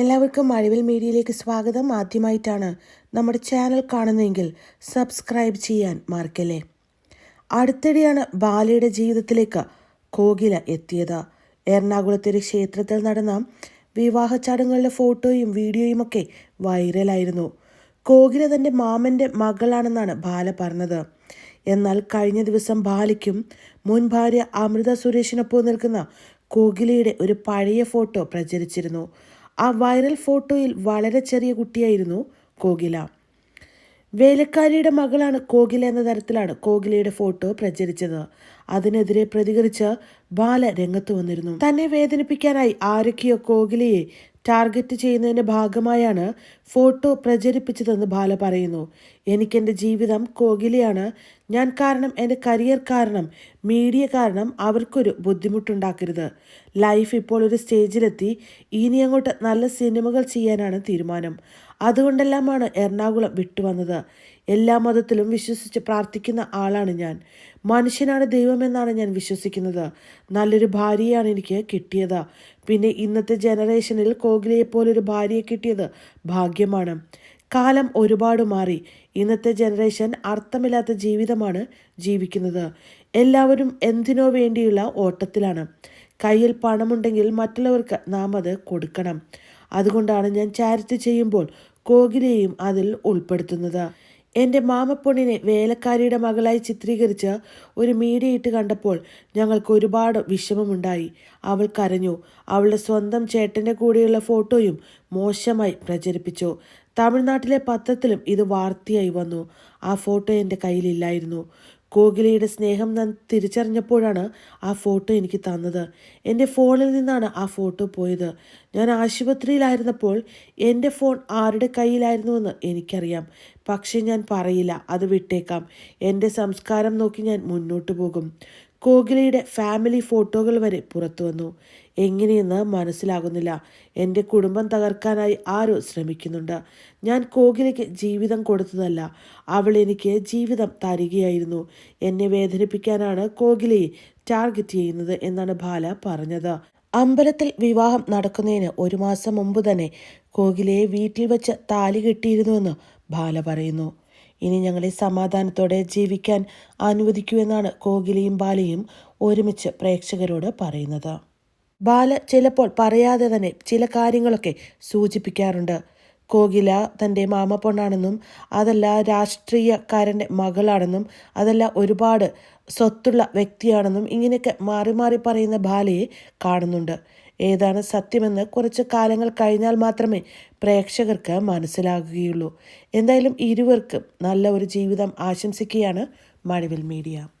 എല്ലാവർക്കും മഴവിൽ മീഡിയയിലേക്ക് സ്വാഗതം. ആദ്യമായിട്ടാണ് നമ്മുടെ ചാനൽ കാണുന്നതെങ്കിൽ സബ്സ്ക്രൈബ് ചെയ്യാൻ മറക്കല്ലേ. അടുത്തിടെയാണ് ബാലയുടെ ജീവിതത്തിലേക്ക് കോകില എത്തിയത്. എറണാകുളത്തെ ഒരു ക്ഷേത്രത്തിൽ നടന്ന വിവാഹ ചടങ്ങുകളുടെ ഫോട്ടോയും വീഡിയോയും ഒക്കെ വൈറലായിരുന്നു. കോകില തന്റെ മാമന്റെ മകളാണെന്നാണ് ബാല പറഞ്ഞത്. എന്നാൽ കഴിഞ്ഞ ദിവസം ബാലയ്ക്കും മുൻ ഭാര്യ അമൃത സുരേഷിനൊപ്പം നിൽക്കുന്ന കോകിലയുടെ ഒരു പഴയ ഫോട്ടോ പ്രചരിച്ചിരുന്നു. ആ വൈറൽ ഫോട്ടോയിൽ വളരെ ചെറിയ കുട്ടിയായിരുന്നു കോകില. വേലക്കാരിയുടെ മകളാണ് കോകില എന്ന തരത്തിലാണ് കോകിലയുടെ ഫോട്ടോ പ്രചരിച്ചത്. അതിനെതിരെ പ്രതികരിച്ച് ബാല രംഗത്ത് വന്നിരുന്നു. തന്നെ വേദനിപ്പിക്കാനായി ആരൊക്കെയോ കോകിലയെ ടാർഗറ്റ് ചെയ്യുന്നതിന്റെ ഭാഗമായാണ് ഫോട്ടോ പ്രചരിപ്പിച്ചതെന്ന് ബാല പറയുന്നു. എനിക്കെന്റെ ജീവിതം കോകിലയാണ്. ഞാൻ കാരണം എന്റെ കരിയർ കാരണം മീഡിയ കാരണം അവർക്കൊരു ബുദ്ധിമുട്ടുണ്ടാക്കരുത്. ലൈഫ് ഇപ്പോൾ ഒരു സ്റ്റേജിലെത്തി. ഇനി അങ്ങോട്ട് നല്ല സിനിമകൾ ചെയ്യാനാണ് തീരുമാനം. അതുകൊണ്ടെല്ലാമാണ് എറണാകുളം വിട്ടുവന്നത് എല്ലാ മതത്തിലും വിശ്വസിച്ച് പ്രാർത്ഥിക്കുന്ന ആളാണ് ഞാൻ. മനുഷ്യനാണ് ദൈവമെന്നാണ് ഞാൻ വിശ്വസിക്കുന്നത്. നല്ലൊരു ഭാര്യയാണ് എനിക്ക് കിട്ടിയത്. പിന്നെ ഇന്നത്തെ ജനറേഷനിൽ കോകിലയെ പോലൊരു ഭാര്യയെ കിട്ടിയത് ഭാഗ്യമാണ്. കാലം ഒരുപാട് മാറി. ഇന്നത്തെ ജനറേഷൻ അർത്ഥമില്ലാത്ത ജീവിതമാണ് ജീവിക്കുന്നത്. എല്ലാവരും എന്തിനോ വേണ്ടിയുള്ള ഓട്ടത്തിലാണ്. കയ്യിൽ പണമുണ്ടെങ്കിൽ മറ്റുള്ളവർക്ക് നാം അത് കൊടുക്കണം. അതുകൊണ്ടാണ് ഞാൻ ചാരിറ്റി ചെയ്യുമ്പോൾ കോകിലയെയും അതിൽ ഉൾപ്പെടുത്തുന്നത്. എന്റെ മാമപ്പൊണ്ണിനെ വേലക്കാരിയുടെ മകളായി ചിത്രീകരിച്ച് ഒരു മീഡിയ ഇട്ട് കണ്ടപ്പോൾ ഞങ്ങൾക്ക് ഒരുപാട് വിഷമമുണ്ടായി. അവൾ കരഞ്ഞു. അവളുടെ സ്വന്തം ചേട്ടന്റെ കൂടെയുള്ള ഫോട്ടോയും മോശമായി പ്രചരിപ്പിച്ചു. തമിഴ്നാട്ടിലെ പത്രത്തിലും ഇത് വാർത്തയായി വന്നു. ആ ഫോട്ടോ എന്റെ കയ്യിലില്ലായിരുന്നു. കോകിലയുടെ സ്നേഹം ഞാൻ തിരിച്ചറിഞ്ഞപ്പോഴാണ് ആ ഫോട്ടോ എനിക്ക് തന്നത്. എന്റെ ഫോണിൽ നിന്നാണ് ആ ഫോട്ടോ പോയത്. ഞാൻ ആശുപത്രിയിലായിരുന്നപ്പോൾ എന്റെ ഫോൺ ആരുടെ കയ്യിലായിരുന്നുവെന്ന് എനിക്കറിയാം. പക്ഷേ ഞാൻ പറയില്ല അത് വിട്ടേക്കാം. എന്റെ സംസ്കാരം നോക്കി ഞാൻ മുന്നോട്ട് പോകും. കോകിലയുടെ ഫാമിലി ഫോട്ടോകൾ വരെ പുറത്തു വന്നു. എങ്ങനെയെന്ന് മനസ്സിലാകുന്നില്ല. എന്റെ കുടുംബം തകർക്കാനായി ആരോ ശ്രമിക്കുന്നുണ്ട്. ഞാൻ കോകിലയ്ക്ക് ജീവിതം കൊടുത്തതല്ല. അവൾ എനിക്ക് ജീവിതം തരികയായിരുന്നു. എന്നെ വേദനിപ്പിക്കാനാണ് കോകിലയെ ടാർഗറ്റ് ചെയ്യുന്നത് എന്നാണ് ബാല പറഞ്ഞത്. അമ്പലത്തിൽ വിവാഹം നടക്കുന്നതിന് ഒരു മാസം മുമ്പ് തന്നെ കോകിലയെ വീട്ടിൽ വെച്ച് താലി കെട്ടിയിരുന്നുവെന്ന് ബാല പറയുന്നു. ഇനി ഞങ്ങളെ സമാധാനത്തോടെ ജീവിക്കാൻ അനുവദിക്കൂ എന്നാണ് കോകിലയും ബാലയും ഒരുമിച്ച് പ്രേക്ഷകരോട് പറയുന്നത്. ബാല ചിലപ്പോൾ പറയാതെ തന്നെ ചില കാര്യങ്ങളൊക്കെ സൂചിപ്പിക്കാറുണ്ട്. കോകില തന്റെ മാമ പൊണ്ണാണെന്നും അതല്ല രാഷ്ട്രീയക്കാരന്റെ മകളാണെന്നും അതല്ല ഒരുപാട് സ്വത്തുള്ള വ്യക്തിയാണെന്നും ഇങ്ങനെയൊക്കെ മാറി മാറി പറയുന്ന ബാലയെ കാണുന്നുണ്ട്. ഏതാണ് സത്യമെന്ന് കുറച്ച് കാലങ്ങൾ കഴിഞ്ഞാൽ മാത്രമേ പ്രേക്ഷകർക്ക് മനസ്സിലാകുകയുള്ളൂ. എന്തായാലും ഇരുവർക്കും നല്ല ഒരു ജീവിതം ആശംസിക്കുകയാണ് മഴവിൽ മീഡിയ.